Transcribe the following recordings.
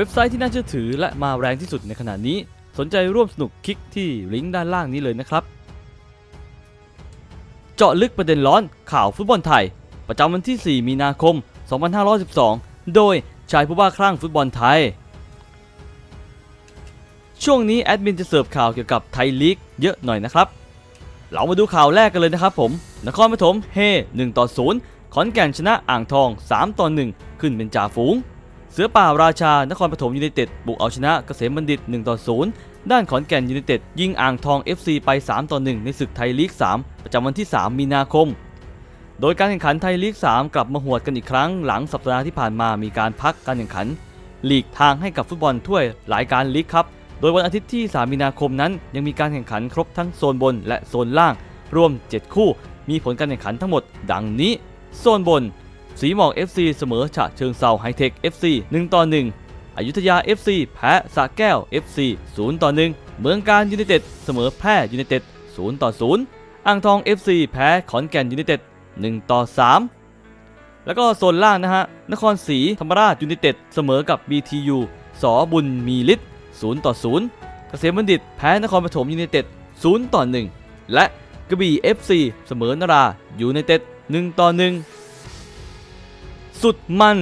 ว็บไซต์ที่น่าเชื่อถือและมาแรงที่สุดในขณะนี้ สนใจร่วมสนุกคลิกที่ลิงก์ด้านล่างนี้เลยนะครับ เจาะลึกประเด็นร้อนข่าวฟุตบอลไทย ประจำวันที่ 4 มีนาคม 2512 โดยชายผู้บ้าคลั่งฟุตบอลไทย ช่วงนี้แอดมินจะเสิร์ฟข่าวเกี่ยวกับไทยลีกเยอะหน่อยนะครับ เรามาดูข่าวแรกกันเลยนะครับผม นครปฐมเฮ1ต่อ0ขอนแก่นชนะอ่างทอง 3 ต่อ 1 ขึ้นเป็นจ่าฝูง เสือป่าราชานครปฐมยูไนเต็ดบุกเอาชนะเกษมบัณฑิต1ต่อ0ด้านขอนแก่นยูไนเต็ดยิงอ่างทอง FC ไป3ต่อ1ในศึกไทยลีก 3 ประจำวันที่ 3 มีนาคม โดยการแข่งขันไทยลีก 3 กลับมาหวดกันอีกครั้งหลังสัปดาห์ที่ผ่านมามีการพักการแข่งขันลีกทางให้กับฟุตบอลถ้วยหลายการลีกครับ โดยวันอาทิตย์ที่ 3 มีนาคมนั้น ยังมีการแข่งขันครบทั้งโซนบนและโซนล่าง รวม 7 คู่ มีผลการแข่งขันทั้งหมด ดังนี้ โซนบน สีหมอก FC เสมอฉะเชิงเซาไฮเทค FC 1 ต่อ 1อยุธยา FC แพ้สระแก้ว FC 0 ต่อ 1 เมืองการยูไนเต็ดเสมอแพร่ยูไนเต็ด0 ต่อ 0 อ่างทอง FC แพ้ขอนแก่นยูไนเต็ด1 ต่อ 3 แล้วก็โซนล่างนะฮะ นครศรีธรรมราชยูไนเต็ดเสมอกับ BTU สอบุญมีฤทธิ์0ต่อ 0 เกษมบัณฑิตแพ้นครปฐมยูไนเต็ด0 ต่อ 1 และกระบี่ FC เสมอนรายูไนเต็ด1 ต่อ 1 สุดมัน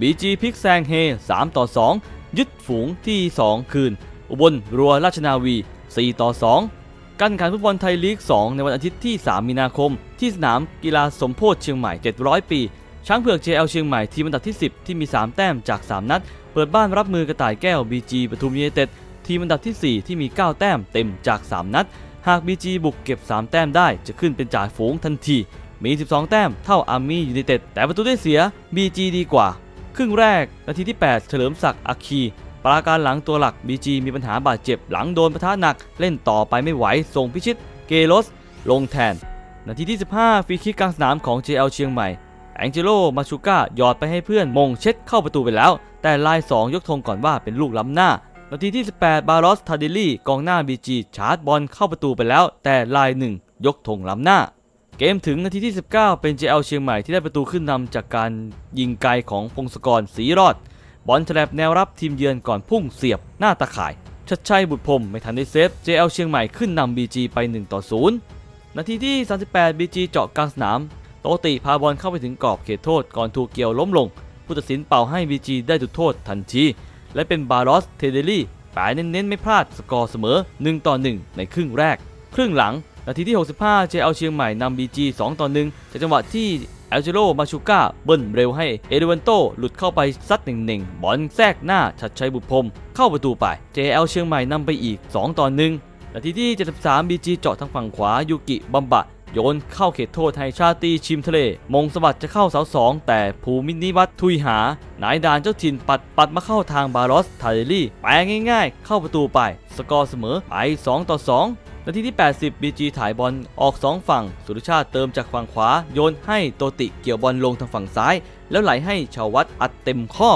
BG พลิกแซงเฮ 3 ต่อ 2 ยึดฝูงที่ 2 คืน อุบลรัวราชนาวี 4 ต่อ 2 การแข่งขันฟุตบอลไทยลีก 2 ในวันอาทิตย์ที่ 3 มีนาคม ที่สนามกีฬาสมโพธิเชียงใหม่ 700 ปี ช้างเผือก JL เชียงใหม่ทีมอันดับที่ 10 ที่มี 3 แต้มจาก 3 นัด เปิดบ้านรับมือกระต่ายแก้ว BG ปทุมยูไนเต็ดทีมอันดับที่ 4 ที่มี 9 แต้มเต็มจาก 3 นัด หาก BG บุกเก็บ 3 แต้มได้จะขึ้นเป็นจ่าฝูงทันที มี 12 แต้มเท่าอาร์มี่ยูไนเต็ดแต่ประตูได้เสีย BG ดีกว่า ครึ่งแรก นาทีที่ 8 เฉลิมศักดิ์อาคีปราการหลังตัวหลัก BG มีปัญหาบาดเจ็บหลังโดนปะทะหนัก เล่นต่อไปไม่ไหวส่งพิชิต เกโรส ลงแทน นาทีที่ 15 ฟรีคิกกลางสนามของ JL เชียงใหม่แองเจโลมาชูก้าหยอดไปให้เพื่อนมงเช็ดเข้าประตูไปแล้ว แต่ลาย 2 ยกธงก่อนว่าเป็นลูกล้ำหน้า นาทีที่ 18 บารอส ทาเดลี่กองหน้า BG ชาร์จบอลเข้าประตูไปแล้ว แต่ลาย 1 ยกธงล้ำหน้า เกมถึงนาทีที่ 19 เป็น JL เชียงใหม่ที่ได้ประตูขึ้นนำจากการยิงไกลของพงศกรศรีรอด บอลแฉลบแนวรับทีมเยือนก่อนพุ่งเสียบหน้าตาข่าย ชัดชัยบุตรพรมไม่ทันได้เซฟ JL เชียงใหม่ขึ้นนำ BG ไป1ต่อ0นาทีที่ 38 BG เจาะกลางสนาม โตติพาบอลเข้าไปถึงกรอบเขตโทษก่อนถูกเกี่ยวล้มลง ผู้ตัดสินเป่าให้ BG ได้จุดโทษทันทีและเป็นบารอสเทเดลี่แปะเน้นๆไม่พลาดสกอร์เสมอ1ต่อ1ในครึ่งแรก ครึ่งหลัง นาทีที่ 65 JL เอาเชียงใหม่นำ BG 2ต่อ1จากจังหวะที่แอลเจโรมาชูก้าเบิ้ลเร็วให้เอเดวันโตหลุดเข้าไปซัดหนึ่งๆบอลแทรกหน้าชัดชัยบุตรพรมเข้าประตูไป JL เอลเชียงใหม่นำไปอีก 2 ต่อ1นาทีที่ 73 BG เจาะทางฝั่งขวายูกิบัมบะโยนเข้าเขตโทษให้ชาตีชิมทะเล มงสวัสดจะเข้าเสาสองแต่ภูมินิวัตทุยหา นายดานเจ้าถิ่นปัดปัดมาเข้าทางบารอสทาเดลี่แปลง่ายๆ เข้าประตูไป สกอร์เสมอไป2ต่อ2 นาทีที่ 80 BG ถ่ายบอลออก 2 ฝั่ง สุรชาติเติมจากฝั่งขวา โยนให้โตติเกี่ยวบอลลงทางฝั่งซ้าย แล้วไหลให้ชาววัดอัดเต็มข้อ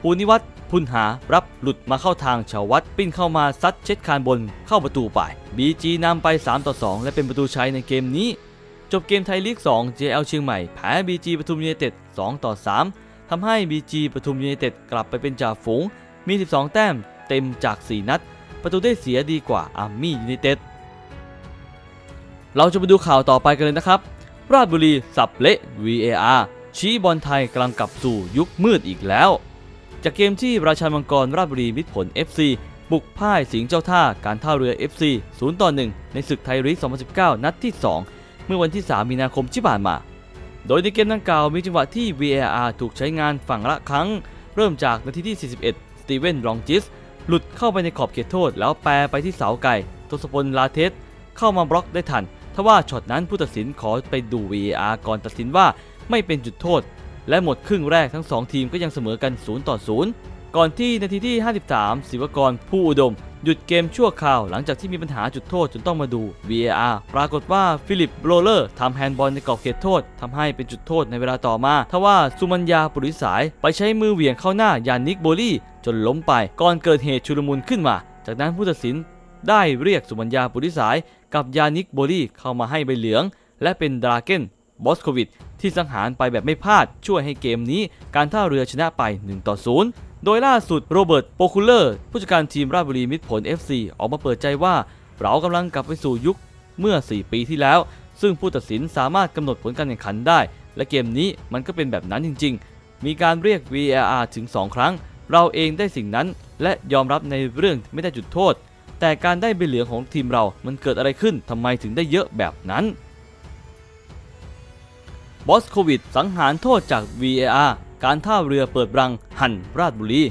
ภูนิวัตพุนหารับหลุดมาเข้าทางชาววัดปิ้นเข้ามาซัดเช็ดคานบนเข้าประตูไป BG นำไป 3 ต่อ 2 และเป็นประตูชัยในเกมนี้ จบเกมไทยลีก 2 JL เชียงใหม่แพ้ BG ปทุมยูไนเต็ด 2 ต่อ 3ทำให้ BG ปทุมยูไนเต็ดกลับไปเป็นจ่าฝูงมี 12 แต้มเต็มจาก 4 นัด ประตูได้เสียดีกว่าอาร์มี่ยูไนเต็ด เราจะไปดูข่าวต่อไปกันเลยนะครับ ราชบุรีสับเละ VAR ชี้บอลไทยกำลังกลับสู่ยุคมืดอีกแล้ว จากเกมที่ราชามังกรราชบุรีมิตรผล FC บุกพ่ายสิงห์เจ้าท่าการท่าเรือ FC 0ต่อ1ในศึกไทยลีก 2019 นัดที่ 2 เมื่อวันที่ 3 มีนาคมที่ผ่านมา โดยในเกมดังกล่าวมีจังหวะที่ VAR ถูกใช้งานฝั่งละครั้ง เริ่มจากนาทีที่ 41 สตีเวนรองจิส หลุดเข้าไปในขอบเขตโทษ แล้วแปรไปที่เสาไก่ทศพลลาเทสเข้ามาบล็อกได้ทัน ทว่าช็อตนั้นผู้ตัดสินขอไปดู VAR ก่อนตัดสินว่าไม่เป็นจุดโทษ และหมดครึ่งแรกทั้ง 2 ทีมก็ยังเสมอกัน 0 ต่อ 0 ก่อนที่นาทีที่ 53 ศิวกรผู้อุดม หยุดเกมชั่วคราวหลังจากที่มีปัญหาจุดโทษจนต้องมาดู VAR ปรากฏว่าฟิลิปโรเลอร์ทำแฮนด์บอลในกรอบเขตโทษทำให้เป็นจุดโทษในเวลาต่อมา ทว่าสุมัญญาปุริสายไปใช้มือเหวี่ยงเข้าหน้ายานิกโบลี่จนล้มไป ก่อนเกิดเหตุชุลมุนขึ้นมา จากนั้นผู้ตัดสินได้เรียกสุมัญญาปุริสาย กับยานิกโบลี่เข้ามาให้ใบเหลือง และเป็นดราเกนบอสโควิดที่สังหารไปแบบไม่พลาดช่วยให้เกมนี้การท่าเรือชนะไป1ต่อ0โดยล่าสุดโรเบิร์ตโปคูลเลอร์ผู้จัดการทีมราชบุรีมิตรผล FC ออกมาเปิดใจว่า เรากำลังกลับไปสู่ยุคเมื่อ 4 ปีที่แล้ว ซึ่งผู้ตัดสินสามารถกำหนดผลการแข่งขันได้ และเกมนี้มันก็เป็นแบบนั้นจริง ๆ มีการเรียก VAR ถึง 2 ครั้ง เราเองได้สิ่งนั้น และยอมรับในเรื่องไม่ได้จุดโทษ แต่การได้ใบเหลืองของทีมเรามันเกิดอะไรขึ้นทำไมถึงได้เยอะแบบนั้นบอสโควิดสังหารโทษจาก VAR การท่าเรือเปิดรังหันราชบุรี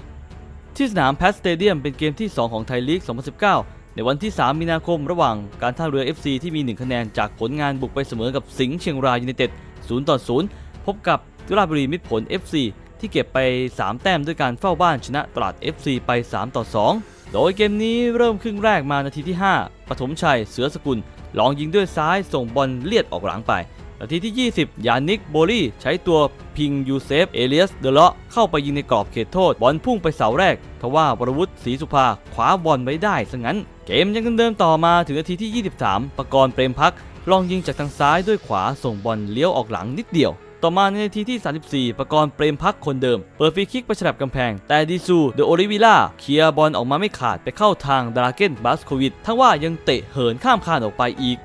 ที่สนามแพสสเตเดียมเป็นเกมที่ 2 ของไทยลีก 2019 ในวันที่ 3 มีนาคมระหว่างการท่าเรือ FC ที่มี 1 คะแนนจากผลงานบุกไปเสมอกับสิงห์เชียงรายยูไนเต็ด 0 ต่อ 0 พบกับราชบุรีมิตรผล FC ที่เก็บไป 3 แต้มด้วยการเฝ้าบ้านชนะตราด FC ไป 3 ต่อ 2 โดยเกมนี้เริ่มครึ่งแรกมานาทีที่ 5ปฐมชัย เสือสกุล ลองยิงด้วยซ้ายส่งบอลเลียดออกหลังไป นาทีที่ 20 ยานิก โบลี่ ใช้ตัวพิงยูเซฟ เอเลียส เดเลาะเข้าไปยิงในกรอบเขตโทษ บอลพุ่งไปเสาแรก ทว่าวรวุฒิศรีสุภาคว้าบอลไว้ได้ซะงั้น เกมยังเดิมต่อมาถึงนาทีที่ 23 ประกรณ์เปรมพัก ลองยิงจากทางซ้ายด้วยขวาส่งบอลเลี้ยวออกหลังนิดเดียว ต่อมาในนาทีที่ 34 ประกรณ์เปรมพักคนเดิม เปิดฟรีคิกไปฉลับกำแพง แต่ดิซูเดอโอริวิล่าเคลียร์บอลออกมาไม่ขาดไปเข้าทางดราเกนบาสโควิดทั้งว่ายังเตะเหินข้ามคานออกไปอีก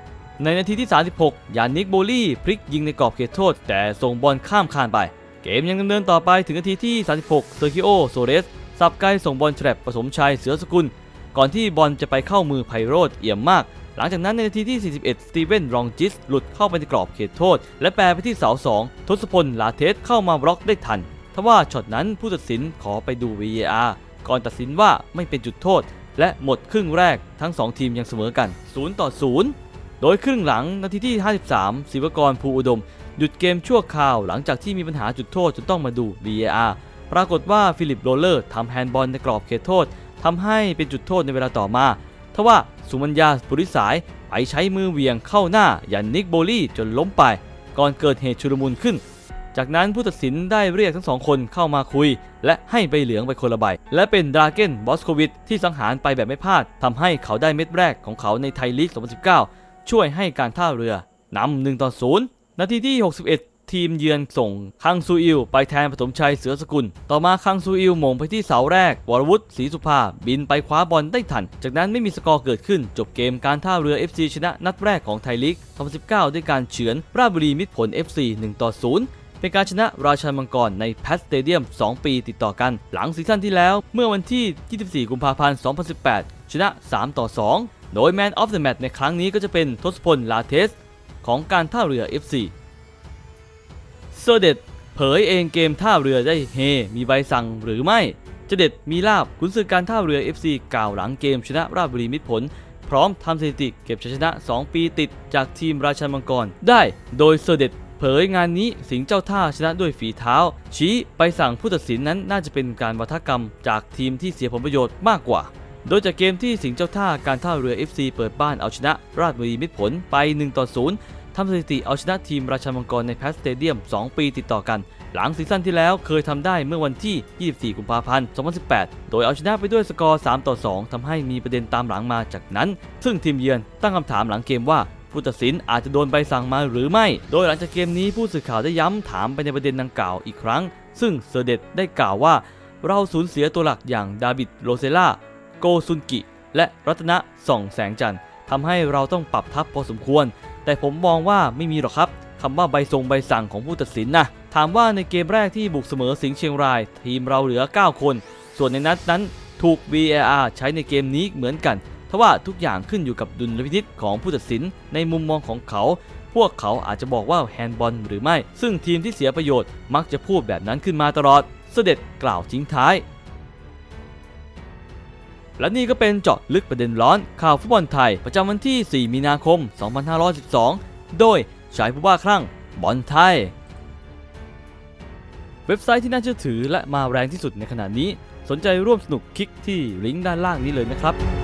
ในนาทีที่ 36 ยานิกโบลี่พลิกยิงในกรอบเขตโทษ แต่ส่งบอลข้ามคานไป เกมยังดำเนินต่อไปถึงนาทีที่ 36 เซอร์กิโอโซเรสสับไกลส่งบอลแฉลบผสมชัยเสือสกุล ก่อนที่บอลจะไปเข้ามือไพโรธเอี่ยมมาก หลังจากนั้นในนาทีที่ 41 สตีเวนรองจิส หลุดเข้าไปในกรอบเขตโทษ และแปรไปที่เสา 2 ทศพลลาเทสเข้ามาบล็อกได้ทัน ทว่าช็อตนั้นผู้ตัดสินขอไปดู VAR ก่อนตัดสินว่าไม่เป็นจุดโทษ และหมดครึ่งแรกทั้ง 2 ทีมยังเสมอกัน 0 ต่อ 0 โดยครึ่งหลังนาทีที่ 53 ศิวกรภูอุดม หยุดเกมชั่วคราวหลังจากที่มีปัญหาจุดโทษจนต้องมาดู VAR ปรากฏว่าฟิลิปโรเลอร์ทำแฮนด์บอลในกรอบเขตโทษทำให้เป็นจุดโทษในเวลาต่อมา ว่าสุมัญญาปุริสายไปใช้มือเหวี่ยงเข้าหน้ายันนิกโบลี่จนล้มไป ก่อนเกิดเหตุชุลมุนขึ้น จากนั้นผู้ตัดสินได้เรียกทั้งสองคนเข้ามาคุย และให้ใบเหลืองไปคนละใบ และเป็นดราเก้นบอสโควิดที่สังหารไปแบบไม่พลาดทำให้เขาได้เม็ดแรกของเขาในไทยลีก 2019 ช่วยให้การท่าเรือนำ1ต่อ0นาทีที่ 61 ทีมเยือนส่งคังซูอิลไปแทนปฐมชัยเสือสกุล ต่อมาคังซูอิลหม่งไปที่เสาแรก วรวุฒิศรีสุภา บินไปคว้าบอลได้ทัน จากนั้นไม่มีสกอร์เกิดขึ้น จบเกมการท่าเรือ FC ชนะนัดแรกของไทยลีก 2019 ด้วยการเฉือนราชบุรีมิตรผล FC 1ต่อ0เป็นการชนะราชันมังกรในแพสสเตเดียม 2 ปีติดต่อกัน หลังซีซั่นที่แล้ว เมื่อวันที่ 24 กุมภาพันธ์ 2018 ชนะ 3 ต่อ 2 โดย Man of the Match ในครั้งนี้ก็จะเป็นทศพล ลาเทส ของการท่าเรือ FC เซอร์เด็ดเผยเองเกมท่าเรือได้เฮ มีใบสั่งหรือไม่จเด็ดมีลาบกุนซือการท่าเรือ FC กล่าวหลังเกมชนะราชบุรีมิตรผล พร้อมทำสถิติเก็บชัยชนะ 2 ปีติดจากทีมราชันมังกร ได้โดยเซอร์เด็ดเผยงานนี้สิงห์เจ้าท่าชนะด้วยฝีเท้า ชี้ไปสั่งผู้ตัดสินนั้นน่าจะเป็นการวัฒกรรมจากทีมที่เสียผลประโยชน์มากกว่า โดยจากเกมที่สิงห์เจ้าท่าการท่าเรือ FC เปิดบ้านเอาชนะราชบุรีมิตรผลไป1ต่อ0 ทำสถิติเอาชนะทีมราชมังกรในแพสสเตเดียม 2 ปีติดต่อกัน หลังซีซั่นที่แล้วเคยทำได้เมื่อวันที่ 24 กุมภาพันธ์ 2018 โดยเอาชนะไปด้วยสกอร์ 3 ต่อ 2 ทำให้มีประเด็นตามหลังมาจากนั้น ซึ่งทีมเยือนตั้งคำถามหลังเกมว่าผู้ตัดสินอาจจะโดนใบสั่งมาหรือไม่ โดยหลังจากเกมนี้ผู้สื่อข่าวได้ย้ำถามไปในประเด็นดังกล่าวอีกครั้ง ซึ่งเซอร์เดตได้กล่าวว่า เราสูญเสียตัวหลักอย่างดาบิดโรเซล่า โกซุนกิ และรัตนะส่องแสงจันทร์ทำให้เราต้องปรับทัพพอสมควร แต่ผมมองว่าไม่มีหรอกครับคำว่าใบทรงใบสั่งของผู้ตัดสินนะถามว่าในเกมแรกที่บุกเสมอสิงห์เชียงราย ทีมเราเหลือ 9 คน ส่วนในนัดนั้นถูก VAR ใช้ในเกมนี้เหมือนกันทว่าทุกอย่างขึ้นอยู่กับดุลพินิจของผู้ตัดสินในมุมมองของเขา พวกเขาอาจจะบอกว่าแฮนด์บอลหรือไม่ ซึ่งทีมที่เสียประโยชน์มักจะพูดแบบนั้นขึ้นมาตลอด เสด็จกล่าวทิ้งท้าย และนี่ก็เป็นเจาะลึกประเด็นร้อนข่าวฟุตบอลไทย ประจำวันที่ 4 มีนาคม 2512 โดยชายผู้ว่าคลั่งบอลไทย เว็บไซต์ที่น่าเชื่อถือและมาแรงที่สุดในขณะนี้ สนใจร่วมสนุกคลิกที่ลิงก์ด้านล่างนี้เลยนะครับ